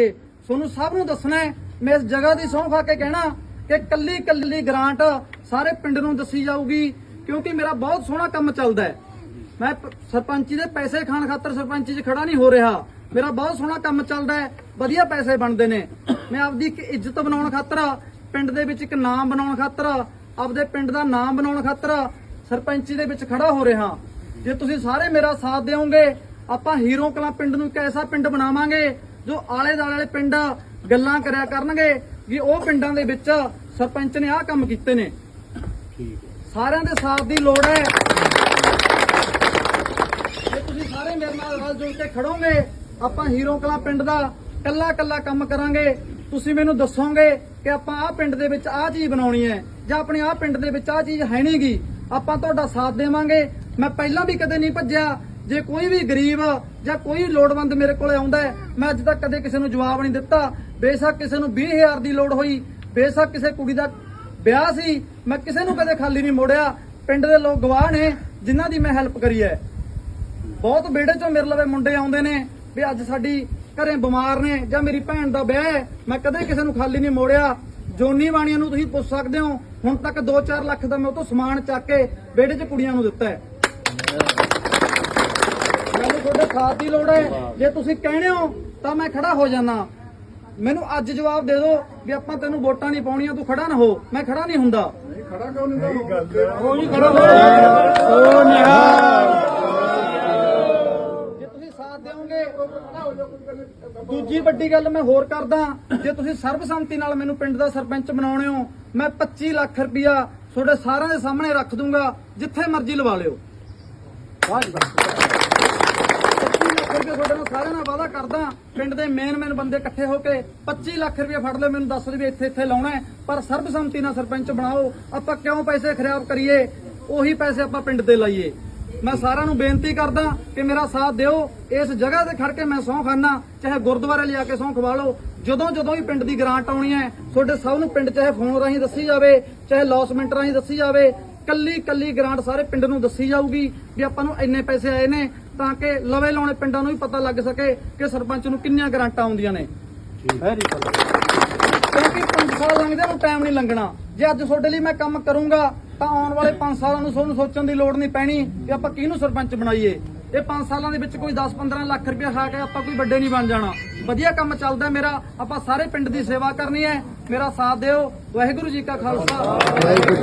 ਤੁਹਾਨੂੰ ਸਭ ਨੂੰ ਦੱਸਣਾ ਹੈ, ਮੈਂ ਇਸ ਜਗ੍ਹਾ ਦੀ ਸਹੁੰ ਖਾ ਕੇ ਕਹਿਣਾ ਕਿ ਕੱਲੀ ਕੱਲੀ ਗ੍ਰਾਂਟ ਸਾਰੇ ਪਿੰਡ ਨੂੰ ਦੱਸੀ ਜਾਊਗੀ, ਕਿਉਂਕਿ ਮੇਰਾ ਬਹੁਤ ਸੋਹਣਾ ਕੰਮ ਚੱਲਦਾ ਹੈ। ਮੈਂ ਪ- ਸਰਪੰਚੀ ਦੇ ਪੈਸੇ ਖਾਣ ਖਾਤਰ ਸਰਪੰਚੀ 'ਚ ਖੜਾ ਨਹੀਂ ਹੋ ਰਿਹਾ। ਮੇਰਾ ਬਹੁਤ ਸੋਹਣਾ ਕੰਮ ਚੱਲਦਾ ਹੈ, ਵਧੀਆ ਪੈਸੇ ਬਣਦੇ ਨੇ। ਮੈਂ ਆਪਦੀ ਇੱਕ ਇੱਜ਼ਤ ਬਣਾਉਣ ਖਾਤਰ, ਪਿੰਡ ਦੇ ਵਿੱਚ ਇੱਕ ਨਾਮ ਬਣਾਉਣ ਖਾਤਰ, ਆਪਦੇ ਪਿੰਡ ਦਾ ਨਾਮ ਬਣਾਉਣ ਖਾਤਰ ਸਰਪੰਚੀ ਦੇ ਵਿੱਚ ਖੜਾ ਹੋ ਰਿਹਾ। ਜੇ ਤੁਸੀਂ ਸਾਰੇ ਮੇਰਾ ਸਾਥ ਦਿਓਗੇ, ਆਪਾਂ ਹੀਰੋ ਕਲਾਂ ਪਿੰਡ ਨੂੰ ਇੱਕ ਐਸਾ ਪਿੰਡ ਬਣਾਵਾਂਗੇ ਜੋ ਆਲੇ ਦਾਲੇ ਵਾਲੇ ਪਿੰਡ ਗੱਲਾਂ ਕਰਿਆ ਕਰਨਗੇ ਵੀ ਉਹ ਪਿੰਡਾਂ ਦੇ ਵਿੱਚ ਸਰਪੰਚ ਨੇ ਆਹ ਕੰਮ ਕੀਤੇ ਨੇ। ਸਾਰਿਆਂ ਦੇ ਸਾਥ ਦੀ ਲੋੜ ਹੈ। ਜੇ ਤੁਸੀਂ ਸਾਰੇ ਮੇਰੇ ਨਾਲ ਰਲ ਜੁਲ ਕੇ ਖੜੋਗੇ ਆਪਾਂ ਹੀਰੋ ਕਲਾਂ ਪਿੰਡ ਦਾ ਕੱਲਾ ਕੱਲਾ ਕੰਮ ਕਰਾਂਗੇ। ਤੁਸੀਂ ਮੈਨੂੰ ਦੱਸੋਗੇ ਕਿ ਆਪਾਂ ਆਹ ਪਿੰਡ ਦੇ ਵਿੱਚ ਆਹ ਚੀਜ਼ ਬਣਾਉਣੀ ਹੈ ਜਾਂ ਆਪਣੇ ਆਹ ਪਿੰਡ ਦੇ ਵਿੱਚ ਆਹ ਚੀਜ਼ ਹੈ ਨਹੀਂਗੀ ਆਪਾਂ ਤੁਹਾਡਾ ਸਾਥ ਦੇਵਾਂਗੇ। ਮੈਂ ਪਹਿਲਾਂ ਵੀ ਕਦੇ ਨਹੀਂ ਭੱਜਿਆ ਜੇ ਕੋਈ ਵੀ ਗਰੀਬ ਜਾਂ ਕੋਈ ਲੋੜਵੰਦ ਮੇਰੇ ਕੋਲੇ ਆਉਂਦਾ ਹੈ, ਮੈਂ ਅੱਜ ਤੱਕ ਕਦੇ ਕਿਸੇ ਨੂੰ ਜਵਾਬ ਨਹੀਂ ਦਿੱਤਾ। ਬੇਸ਼ੱਕ ਕਿਸੇ ਨੂੰ 20000 ਦੀ ਲੋੜ ਹੋਈ, ਬੇਸ਼ੱਕ ਕਿਸੇ ਕੁੜੀ ਦਾ ਵਿਆਹ ਸੀ, ਮੈਂ ਕਿਸੇ ਨੂੰ ਕਦੇ ਖਾਲੀ ਨਹੀਂ ਮੋੜਿਆ। ਪਿੰਡ ਦੇ ਲੋਕ ਗਵਾਹ ਨੇ, ਜਿਨ੍ਹਾਂ ਦੀ ਮੈਂ ਹੈਲਪ ਕਰੀ ਹੈ। ਬਹੁਤ ਵਿਹੜੇ ਚੋਂ ਮੇਰੇ ਲਵੇ ਮੁੰਡੇ ਆਉਂਦੇ ਨੇ ਵੀ ਅੱਜ ਸਾਡੀ ਘਰੇ ਬਿਮਾਰ ਨੇ ਜਾਂ ਮੇਰੀ ਭੈਣ ਦਾ ਵਿਆਹ ਹੈ, ਮੈਂ ਕਦੇ ਕਿਸੇ ਨੂੰ ਖਾਲੀ ਨਹੀਂ ਮੋੜਿਆ। ਜੋਨੀ ਬਾਣੀਆਂ ਨੂੰ ਤੁਸੀਂ ਪੁੱਛ ਸਕਦੇ ਹੋ, ਹੁਣ ਤੱਕ 2-4 ਲੱਖ ਦਾ ਮੈਂ ਉਹ ਤੋਂ ਸਮਾਨ ਚੱਕ ਕੇ ਵਿਹੜੇ 'ਚ ਕੁੜੀਆਂ ਨੂੰ ਦਿੱਤਾ ਹੈ। ਤੁਹਾਡੇ ਸਾਥ ਦੀ ਲੋੜ ਹੈ। ਜੇ ਤੁਸੀਂ ਕਹਿੰਦੇ ਹੋ ਤਾਂ ਮੈਂ ਖੜਾ ਹੋ ਜਾਣਾ ਮੈਨੂੰ ਅੱਜ ਜਵਾਬ ਦੇ ਦਿਓ ਵੀ ਆਪਾਂ ਤੈਨੂੰ ਵੋਟਾਂ ਨਹੀਂ ਪਾਉਣੀਆਂ ਤੂੰ ਖੜਾ ਨਾ ਹੋ। ਮੈਂ ਖੜਾ ਨਹੀਂ ਹੁੰਦਾ। ਜੇ ਤੁਸੀਂ ਸਾਥ ਦਿਓਗੇ ਦੂਜੀ ਵੱਡੀ ਗੱਲ ਮੈਂ ਹੋਰ ਕਰਦਾ। ਜੇ ਤੁਸੀਂ ਸਰਬਸੰਮਤੀ ਨਾਲ ਮੈਨੂੰ ਪਿੰਡ ਦਾ ਸਰਪੰਚ ਬਣਾਉਣੇ ਹੋ ਮੈਂ 25 ਲੱਖ ਰੁਪਇਆ ਤੁਹਾਡੇ ਸਾਰਿਆਂ ਦੇ ਸਾਹਮਣੇ ਰੱਖ ਦੂੰਗਾ ਜਿੱਥੇ ਮਰਜ਼ੀ ਲਵਾ ਲਿਓ। 25 ਲੱਖ ਰੁਪਏ ਤੁਹਾਡੇ ਨਾਲ ਸਾਰਿਆਂ ਨਾਲ ਵਾਅਦਾ ਕਰਦਾ। ਪਿੰਡ ਦੇ ਮੇਨ ਮੇਨ ਬੰਦੇ ਇਕੱਠੇ ਹੋ ਕੇ 25 ਲੱਖ ਰੁਪਏ ਫੜ ਲਿਓ ਮੈਨੂੰ ਦੱਸ ਦਿਓ ਵੀ ਇੱਥੇ ਇੱਥੇ ਲਾਉਣਾ ਹੈ। ਪਰ ਸਰਬਸੰਮਤੀ ਨਾਲ ਸਰਪੰਚ ਬਣਾਓ। ਆਪਾਂ ਕਿਉਂ ਪੈਸੇ ਖਰਾਬ ਕਰੀਏ? ਉਹੀ ਪੈਸੇ ਆਪਾਂ ਪਿੰਡ ਤੇ ਲਾਈਏ। ਮੈਂ ਸਾਰਿਆਂ ਨੂੰ ਬੇਨਤੀ ਕਰਦਾ ਕਿ ਮੇਰਾ ਸਾਥ ਦਿਓ। ਇਸ ਜਗ੍ਹਾ ਤੇ ਖੜ ਕੇ ਮੈਂ ਸਹੁੰ ਖਾਨਾ, ਚਾਹੇ ਗੁਰਦੁਆਰੇ ਲਿਆ ਕੇ ਸਹੁੰ ਖਵਾ ਲਓ। ਜਦੋਂ ਜਦੋਂ ਵੀ ਪਿੰਡ ਦੀ ਗ੍ਰਾਂਟ ਆਉਣੀ ਹੈ, ਤੁਹਾਡੇ ਸਭ ਨੂੰ ਪਿੰਡ ਚਾਹੇ ਫੋਨ ਰਾਹੀਂ ਦੱਸੀ ਜਾਵੇ, ਚਾਹੇ ਲੌਸਮੈਂਟ ਰਾਹੀਂ ਦੱਸੀ ਜਾਵੇ ਕੱਲੀ ਕੱਲੀ ਗ੍ਰਾਂਟ ਸਾਰੇ ਪਿੰਡ ਨੂੰ ਦੱਸੀ ਜਾਊਗੀ ਵੀ ਆਪਾਂ ਨੂੰ ਇੰਨੇ ਪੈਸੇ ਆਏ ਨੇ ਤਾਂ ਕਿ ਲਵੇ ਲਾਉਣੇ ਪਿੰਡਾਂ ਨੂੰ ਵੀ ਪਤਾ ਲੱਗ ਸਕੇ ਕਿ ਸਰਪੰਚ ਨੂੰ ਕਿੰਨੀਆਂ ਗ੍ਰਾਂਟਾਂ ਆਉਂਦੀਆਂ ਨੇ। ਕਿਉਂਕਿ 5 ਸਾਲ ਲੰਘਦੇ ਨੂੰ ਟਾਈਮ ਨਹੀਂ ਲੰਘਣਾ। ਜੇ ਅੱਜ ਤੁਹਾਡੇ ਲਈ ਮੈਂ ਕੰਮ ਕਰੂੰਗਾ ਤਾਂ ਆਉਣ ਵਾਲੇ 5 ਸਾਲਾਂ ਨੂੰ ਤੁਹਾਨੂੰ ਸੋਚਣ ਦੀ ਲੋੜ ਨਹੀਂ ਪੈਣੀ ਕਿ ਆਪਾਂ ਕਿਹਨੂੰ ਸਰਪੰਚ ਬਣਾਈਏ। ਇਹ 5 ਸਾਲਾਂ ਦੇ ਵਿੱਚ ਕੋਈ 10-15 ਲੱਖ ਰੁਪਏ ਖਾ ਕੇ ਆਪਾਂ ਕੋਈ ਵੱਡੇ ਨਹੀਂ ਬਣ ਜਾਣਾ। ਵਧੀਆ ਕੰਮ ਚੱਲਦਾ ਮੇਰਾ, ਆਪਾਂ ਸਾਰੇ ਪਿੰਡ ਦੀ ਸੇਵਾ ਕਰਨੀ ਹੈ। ਮੇਰਾ ਸਾਥ ਦਿਓ। ਵਾਹਿਗੁਰੂ ਜੀ ਕਾ ਖਾਲਸਾ। ਵਾਹਿਗੁਰੂ